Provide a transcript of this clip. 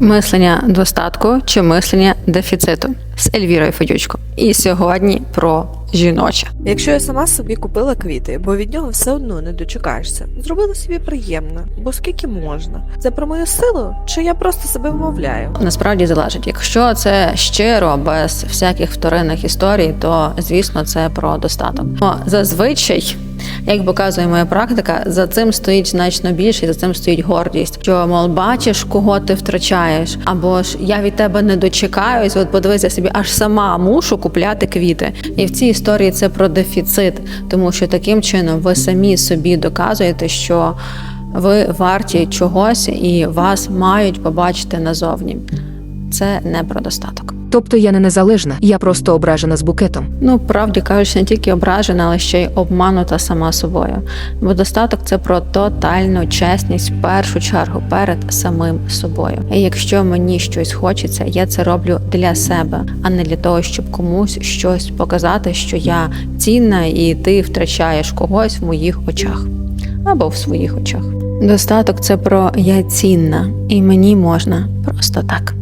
Мислення достатку чи мислення дефіциту з Ельвірою Федючко. І сьогодні про жіноче. Якщо я сама собі купила квіти, бо від нього все одно не дочекаєшся, зробила собі приємно, бо скільки можна. Це про мою силу, чи я просто себе вмовляю? Насправді залежить. Якщо це щиро, без всяких вторинних історій, то звісно це про достаток. Но зазвичай, як показує моя практика, за цим стоїть значно більше, і за цим стоїть гордість. Що мол, бачиш, кого ти втрачаєш, або ж я від тебе не дочекаюсь. От подивися собі, аж сама мушу купляти квіти. І в цій історії це про дефіцит, тому що таким чином ви самі собі доказуєте, що ви варті чогось і вас мають побачити назовні. Це не про достаток. Тобто я не незалежна, я просто ображена з букетом. Ну, правді кажучи, не тільки ображена, але ще й обманута сама собою. Бо достаток це про тотальну чесність в першу чергу перед самим собою. І якщо мені щось хочеться, я це роблю для себе, а не для того, щоб комусь щось показати, що я цінна і ти втрачаєш когось в моїх очах або в своїх очах. Достаток це про я цінна, і мені можна просто так.